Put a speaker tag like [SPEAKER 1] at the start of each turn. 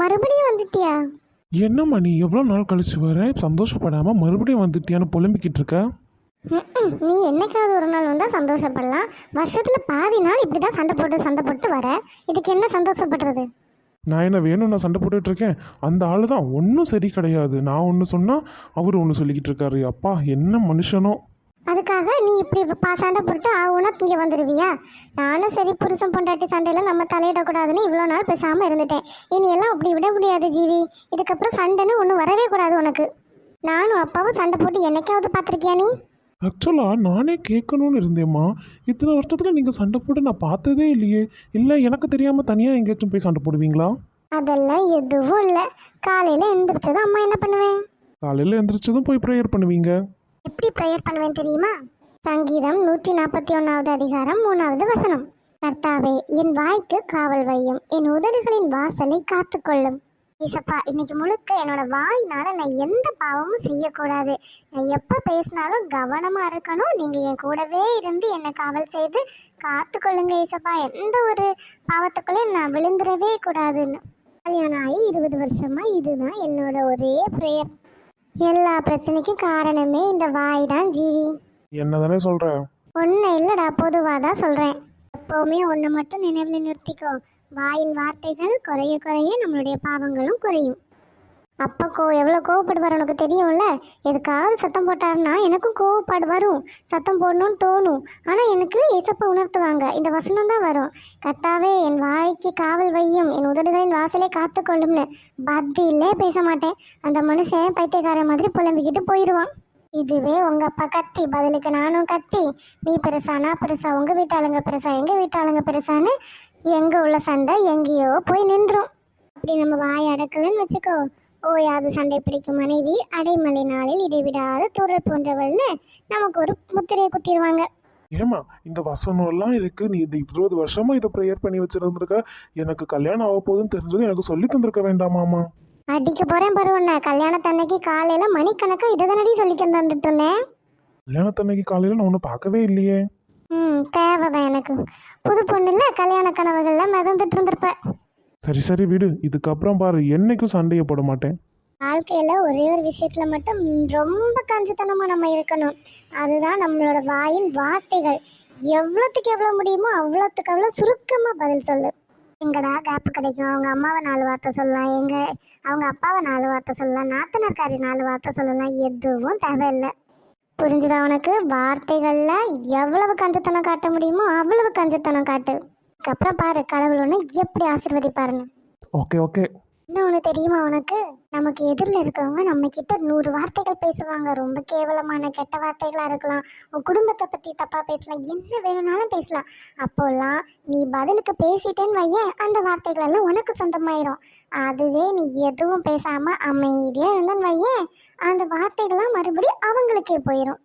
[SPEAKER 1] மறுபடியும் வந்துட்டியா?
[SPEAKER 2] என்னம்மா நீ எவ்வளோ நாள் கழிச்சு வர? சந்தோஷப்படாமல் மறுபடியும் வந்துட்டியான்னு புலம்பிக்கிட்டு இருக்க.
[SPEAKER 1] நீ என்னைக்காவது ஒரு நாள் வந்தால் சந்தோஷப்படலாம். வருஷத்தில் பாதி நாள் இப்படி தான் சண்டை போட்டு சண்டை போட்டு வர. இதுக்கு என்ன சந்தோஷப்படுறது?
[SPEAKER 2] நான் என்ன வேணும் நான் சண்டை போட்டுட்டு இருக்கேன். அந்த ஆள் தான் ஒன்றும் சரி கிடையாது. நான் ஒன்று சொன்னால் அவர் ஒன்று சொல்லிக்கிட்டு இருக்காரு. அப்பா என்ன மனுஷனோ?
[SPEAKER 1] அதுக்காக நீ இப்படி பா சண்டை போட்டு ஆகுனா இங்கே வந்துடுவியா நானும் சரி புருஷன் பொண்டாட்டி சண்டையில் நம்ம தலையிடக்கூடாதுன்னு இவ்வளோ நாள் பேசாமல் இருந்துட்டேன். இனி எல்லாம் அப்படி விட முடியாது ஜீவி. இதுக்கப்புறம் சண்டைன்னு ஒன்றும் வரவே கூடாது உனக்கு. நானும் அப்பாவும் சண்டை போட்டு என்னைக்காவது பார்த்துருக்கியா நீ?
[SPEAKER 2] ஆக்சுவலாக நானே கேட்கணும்னு இருந்தேம்மா. இத்தனை வருஷத்தில் நீங்கள் சண்டை போட்டு நான் பார்த்ததே இல்லையே. இல்லை எனக்கு தெரியாமல் தனியாக எங்கேயாச்சும் போய் சண்டை போடுவீங்களா?
[SPEAKER 1] அதெல்லாம் எதுவும் இல்லை. காலையில் எந்திரிச்சதும் அம்மா என்ன பண்ணுவேன்?
[SPEAKER 2] காலையில் எந்திரிச்சதும் போய் ப்ரேயர் பண்ணுவீங்க.
[SPEAKER 1] எப்படி ப்ரேயர் பண்ணுவேன் தெரியுமா? சங்கீதம் நூற்றி நாற்பத்தி ஒன்றாவது அதிகாரம் மூணாவது வசனம். கர்த்தாவே என் வாய்க்கு காவல் வையும். என் உதடுகளின் வாசலை காத்துக்கொள்ளும். ஈசப்பா இன்னைக்கு முழுக்க என்னோட வாயினால நான் எந்த பாவமும் செய்யக்கூடாது. நான் எப்போ பேசினாலும் கவனமாக இருக்கணும். நீங்கள் என் கூடவே இருந்து என்னை காவல் செய்து காத்துக்கொள்ளுங்க ஈசப்பா எந்த ஒரு பாவத்துக்குள்ளேயும் நான் விழுந்துடவே கூடாதுன்னு. கல்யாணம் ஆகி இருபது வருஷமா இதுதான் என்னோட ஒரே ப்ரேயர் எல்லா பிரச்சனைக்கும் காரணமே இந்த வாய் தான் ஜீவி.
[SPEAKER 2] என்ன தானே சொல்கிறேன்
[SPEAKER 1] ஒன்றும் இல்லைடா பொதுவாக தான் சொல்கிறேன் எப்போவுமே ஒன்று மட்டும் நினைவில் நிறுத்திக்கோ. வாயின் வார்த்தைகள் குறைய குறைய நம்மளுடைய பாவங்களும் குறையும். அப்பா கோ எவ்வளோ கோவப்படுவார் உனக்கு தெரியும்ல? எதுக்காவது சத்தம் போட்டாருன்னா எனக்கும் கோவப்பாடு வரும். சத்தம் போடணும்னு தோணும். ஆனால் எனக்கு ஏசப்பா உணர்த்துவாங்க. இந்த வசனம் தான் வரும். கத்தாவே என் வாய்க்கு காவல் வையும். என் உதடுகளின் வாசலை காத்துக்கொள்ளும்னு. பதிலே பேச மாட்டேன். அந்த மனுஷன் பைத்தியக்காரன் மாதிரி புலம்பிக்கிட்டு போயிடுவான். இதுவே உங்கள் அப்பா கத்தி. பதிலுக்கு நானும் கத்தி. நீ பெருசா நான் பெருசா. உங்கள் வீட்டாளுங்க பெருசா எங்கள் வீட்டாளுங்க பெருசான்னு எங்கே உள்ள சண்டை எங்கேயோ போய் நின்றோம். அப்படி நம்ம வாய் அடக்கலன்னு வச்சுக்கோ. ஓயாது சண்டை பிடிக்கும் மனைவி அடைமலை நாளில் இடைவிடாத தூரல் போன்றவள்னு நமக்கு ஒரு முத்திரையை குத்திடுவாங்க.
[SPEAKER 2] ஏமா இந்த வசனம் எல்லாம் இருக்கு. நீ இந்த இருபது வருஷமா இதை ப்ரேயர் பண்ணி வச்சிருந்திருக்க. எனக்கு கல்யாணம் ஆக போகுதுன்னு தெரிஞ்சது எனக்கு சொல்லி தந்திருக்க வேண்டாமாமா
[SPEAKER 1] அடிக்க போறேன் பருவண்ண கல்யாணத்தன்னைக்கு காலையில மணிக்கணக்கா இதை தானடி சொல்லிக்க தந்துட்டு இருந்தேன்.
[SPEAKER 2] கல்யாணத்தன்னைக்கு காலையில் நான் ஒன்றும் பார்க்கவே இல்லையே.
[SPEAKER 1] ம் தேவைதான் எனக்கு. புது பொண்ணுல கல்யாண கனவுகள்ல மிதந்துட்டு இருந்திருப்ப.
[SPEAKER 2] சரி சரி விடு. இதுக்கப்புறம் பாரு என்னைக்கும் சண்டையை போட மாட்டேன்.
[SPEAKER 1] வாழ்க்கையில ஒரே ஒரு விஷயத்துல மட்டும் ரொம்ப கஞ்சித்தனமாக நம்ம இருக்கணும். அதுதான் நம்மளோட வாயின் வார்த்தைகள். எவ்வளோத்துக்கு எவ்வளோ முடியுமோ அவ்வளோத்துக்கு அவ்வளோ சுருக்கமாக பதில் சொல்லு. எங்கடா கேப் கிடைக்கும்? அவங்க அம்மாவை நாலு வார்த்தை சொல்லலாம். எங்க? அவங்க அப்பாவை நாலு வார்த்தை சொல்லலாம். நாத்தனக்காரி நாலு வார்த்தை சொல்லலாம். எதுவும் தேவையில்லை. புரிஞ்சுதா உனக்கு? வார்த்தைகளில் எவ்வளவு கஞ்சத்தனம் காட்ட முடியுமோ அவ்வளவு கஞ்சத்தனம் காட்டு. அதுக்கப்புறம் பாரு கடவுள் ஒன்று எப்படி ஆசீர்வதிப்பாருன்னு.
[SPEAKER 2] Okay okay.
[SPEAKER 1] இன்னும் ஒன்று தெரியுமா உனக்கு? நமக்கு எதிரில் இருக்கவங்க நம்ம கிட்ட நூறு வார்த்தைகள் பேசுவாங்க. ரொம்ப கேவலமான கெட்ட வார்த்தைகளாக இருக்கலாம். உன் குடும்பத்தை பற்றி தப்பாக பேசலாம். என்ன வேணும்னாலும் பேசலாம். அப்போல்லாம் நீ பதிலுக்கு பேசிட்டேன்னு வையேன் அந்த வார்த்தைகள் எல்லாம் உனக்கு சொந்தமாயிரும். அதுவே நீ எதுவும் பேசாமல் அமைதியாக இருந்தேன்னு வையேன் அந்த வார்த்தைகள்லாம் மறுபடியும் அவங்களுக்கே போயிடும்